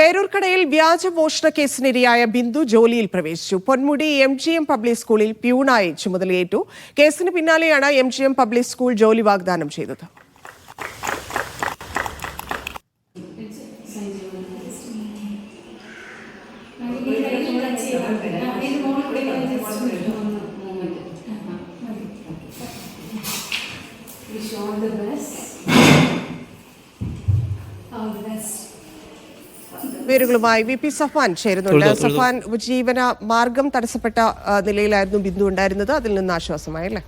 പേരൂർക്കടയിൽ വ്യാജ മോഷണ കേസിനിരയായ ബിന്ദു ജോലിയിൽ പ്രവേശിച്ചു. Ponmudi M G M public സ്കൂളിൽ പ്യൂണായി ചുമതലയേറ്റു. കേസിന് പിന്നാലെയാണ് M G M public school ജോലി വാഗ്ദാനം ചെയ്തത്. പേരുകളുമായി വി പി സഫാൻ ചേരുന്നുണ്ട്. സഫാൻ ഉപജീവന മാർഗം തടസ്സപ്പെട്ട നിലയിലായിരുന്നു ബിന്ദു ഉണ്ടായിരുന്നത്. അതിൽ നിന്ന് ആശ്വാസമായി അല്ലേ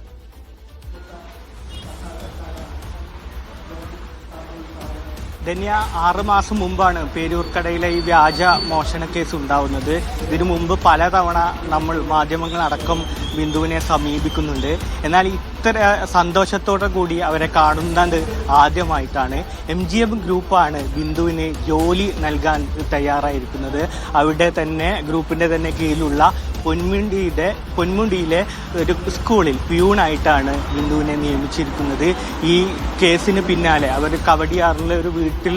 ധന്യ ആറുമാസം മുമ്പാണ് പേരൂർക്കടയിലെ ഈ വ്യാജ മോഷണ കേസ് ഉണ്ടാവുന്നത്. ഇതിനു മുമ്പ് പലതവണ നമ്മൾ മാധ്യമങ്ങൾ അടക്കം ബിന്ദുവിനെ സമീപിക്കുന്നുണ്ട്. എന്നാൽ ഇത്ര സന്തോഷത്തോടെ കൂടി അവരെ കാണുന്നത് ആദ്യമായിട്ടാണ്. എം ജി എം ഗ്രൂപ്പാണ് ബിന്ദുവിന് ജോലി നൽകാൻ തയ്യാറായിരിക്കുന്നത്. അവിടെ തന്നെ ഗ്രൂപ്പിന്റെ തന്നെ കീഴിലുള്ള പൊന്മുണ്ടിയുടെ പൊന്മുണ്ടിയിലെ ഒരു സ്കൂളിൽ പ്യൂണായിട്ടാണ് ബിന്ദുവിനെ നിയമിച്ചിരിക്കുന്നത്. ഈ കേസിന് പിന്നാലെ അവർ കവടിയാറിലെ ഒരു വീട്ടിൽ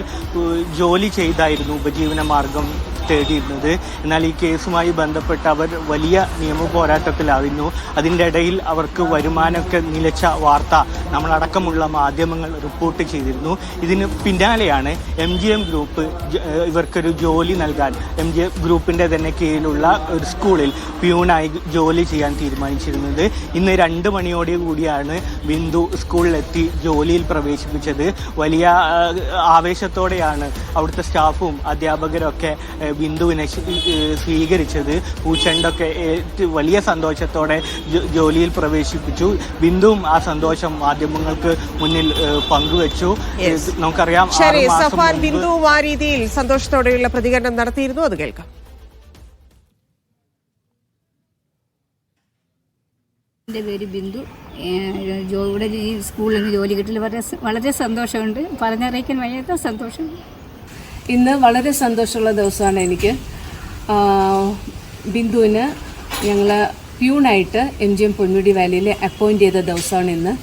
ജോലി ചെയ്തായിരുന്നു ഉപജീവന മാർഗം തേടിയിരുന്നത്. എന്നാൽ ഈ കേസുമായി ബന്ധപ്പെട്ട് അവർ വലിയ നിയമ പോരാട്ടത്തിലായിരുന്നു അതിന്റെ ഇടയിൽ അവർക്ക് വരുമാനമൊക്കെ നിലച്ച വാർത്ത നമ്മളടക്കമുള്ള മാധ്യമങ്ങൾ റിപ്പോർട്ട് ചെയ്തിരുന്നു. ഇതിന് പിന്നാലെയാണ് എം ജി എം ഗ്രൂപ്പ് ഇവർക്കൊരു ജോലി നൽകാൻ എം ജി എം ഗ്രൂപ്പിന്റെ തന്നെ കീഴിലുള്ള ഒരു സ്കൂളിൽ പ്യൂണായി ജോലി ചെയ്യാൻ തീരുമാനിച്ചിരുന്നത്. ഇന്ന് രണ്ട് മണിയോടെ കൂടിയാണ് ബിന്ദു സ്കൂളിലെത്തി ജോലിയിൽ പ്രവേശിപ്പിച്ചത്. വലിയ ആവേശത്തോടെയാണ് അവിടുത്തെ സ്റ്റാഫും അധ്യാപകരൊക്കെ ഏഹ്, ബിന്ദുവിനെ സ്വീകരിച്ചത് പൂച്ചെണ്ടൊക്കെ ഏറ്റവും വലിയ സന്തോഷത്തോടെ ജോലിയിൽ പ്രവേശിപ്പിച്ചു. ബിന്ദുവും ആ സന്തോഷം മാധ്യമങ്ങൾക്ക് മുന്നിൽ പങ്കുവച്ചു. നമുക്കറിയാം ശരി സഫാൻ ബിന്ദുവും ആ രീതിയിൽ സന്തോഷത്തോടെയുള്ള പ്രതികരണം നടത്തിയിരുന്നു അത് കേൾക്കാം. എന്റെ പേര് ബിന്ദു. ഇവിടെ ഈ സ്കൂളിൽ നിന്ന് ജോലി കിട്ടില്ല വളരെ വളരെ സന്തോഷമുണ്ട്. പറഞ്ഞറിയിക്കാൻ വയ്യാത്ത സന്തോഷം. ഇന്ന് വളരെ സന്തോഷമുള്ള ദിവസമാണ് എനിക്ക്. ബിന്ദുവിന് ഞങ്ങൾ പ്യൂണായിട്ട് എം ജി എം പൊന്മുടി വാലിയിൽ അപ്പോയിന്റ് ചെയ്ത ദിവസമാണ് ഇന്ന്.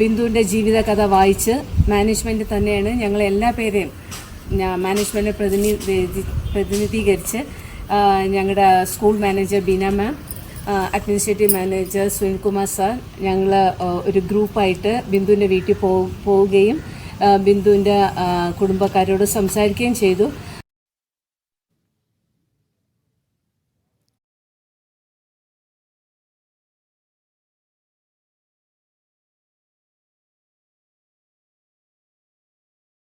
ബിന്ദുവിന്റെ ജീവിതകഥ വായിച്ച് മാനേജ്മെന്റ് തന്നെയാണ് ഞങ്ങൾ എല്ലാ പേരെയും മാനേജ്മെന്റിനെ പ്രതിനിധി പ്രതിനിധീകരിച്ച് ഞങ്ങളുടെ school manager Beena ma'am administrative manager Sunilkumar sir ഞങ്ങൾ ഒരു ഗ്രൂപ്പായിട്ട് ബിന്ദുവിന്റെ വീട്ടിൽ പോവുകയും ബിന്ദുവിന്റെ കുടുംബക്കാരോട് സംസാരിക്കുകയും ചെയ്തു.